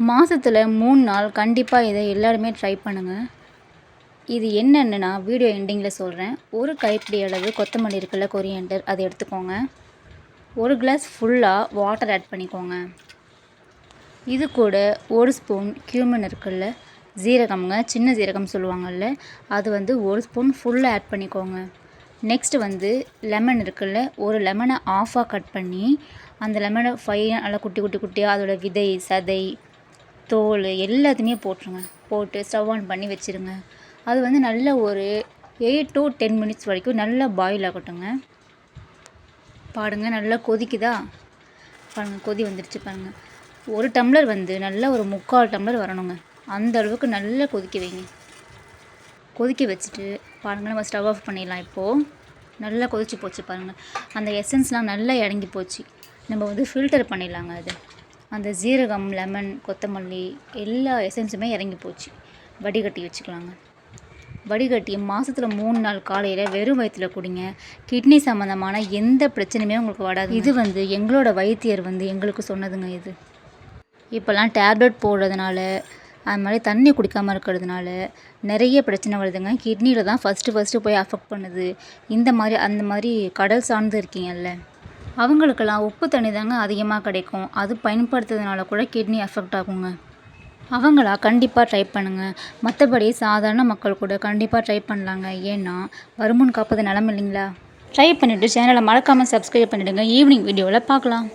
மாதத்தில் மூணு நாள் கண்டிப்பாக இதை எல்லாருமே ட்ரை பண்ணுங்கள் இது என்னென்னு நான் வீடியோ எண்டிங்கில் சொல்கிறேன் ஒரு கைப்பிடி அளவு கொத்தமல்லி இருக்குல்ல கொரியண்டர் அதை எடுத்துக்கோங்க. ஒரு கிளாஸ் ஃபுல்லாக வாட்டர் ஆட் பண்ணிக்கோங்க. இது கூட ஒரு ஸ்பூன் கியூமன் இருக்குல்ல ஜீரகம்ங்க சின்ன ஜீரகம் சொல்லுவாங்கல்ல அது வந்து ஒரு ஸ்பூன் ஃபுல்லாக ஆட் பண்ணிக்கோங்க. நெக்ஸ்ட் வந்து லெமன் இருக்குல்ல ஒரு லெமனை ஆஃபாக கட் பண்ணி அந்த லெமனை ஃபைனாக நல்லா குட்டி குட்டி குட்டியாக அதோட விதை சதை தோல் எல்லாத்தையுமே போட்டுருங்க. போட்டு ஸ்டவ் ஆன் பண்ணி வச்சுருங்க. அது வந்து நல்ல ஒரு எயிட் டு டென் மினிட்ஸ் வரைக்கும் நல்லா பாயில் ஆகட்டுங்க. பாருங்கள் நல்லா கொதிக்குதா? பாருங்கள் கொதி வந்துடுச்சு பாருங்கள் ஒரு டம்ளர் வந்து நல்லா ஒரு முக்கால் டம்ளர் வரணுங்க. அந்த அளவுக்கு நல்லா கொதிக்க வைங்க. கொதிக்க வச்சுட்டு பாருங்கள் நம்ம ஸ்டவ் ஆஃப் பண்ணிடலாம் இப்போது நல்லா கொதிச்சு போச்சு பாருங்கள் அந்த எசன்ஸ்லாம் நல்லா இறங்கி போச்சு. நம்ம வந்து ஃபில்டர் பண்ணிடலாங்க அது. அந்த ஜீரகம் லெமன் கொத்தமல்லி எல்லா எசன்ஸுமே இறங்கி போச்சு. வடிகட்டி வச்சுக்கலாங்க. வடிகட்டி மாதத்தில் மூணு நாள் காலையில் வெறும் வயிற்றில் குடிங்க. கிட்னி சம்மந்தமான எந்த பிரச்சனையுமே உங்களுக்கு வராது இது வந்து எங்களோட வைத்தியர் வந்து எங்களுக்கு சொன்னதுங்க இது. இப்போல்லாம் டேப்லெட் போடுறதுனால அது மாதிரி தண்ணி குடிக்காமல் இருக்கிறதுனால நிறைய பிரச்சனை வருதுங்க. கிட்னியில் தான் ஃபஸ்ட்டு ஃபஸ்ட்டு போய் அஃபெக்ட் பண்ணுது. இந்த மாதிரி அந்த மாதிரி கடல் சார்ந்து இருக்கீங்கல்ல. அவங்களுக்கெல்லாம் உப்பு தண்ணி தாங்க அதிகமாக கிடைக்கும். அது பயன்படுத்துறதுனால கூட கிட்னி அஃபெக்ட் ஆகுங்க. அவங்களா கண்டிப்பாக ட்ரை பண்ணுங்கள் மற்றபடி சாதாரண மக்கள் கூட கண்டிப்பாக ட்ரை பண்ணலாங்க. ஏன்னா வருமுன் காப்பது நிலம் இல்லைங்களா? ட்ரை பண்ணிவிட்டு சேனலை மறக்காமல் சப்ஸ்கிரைப் பண்ணிவிடுங்க ஈவினிங் வீடியோவில் பார்க்கலாம்.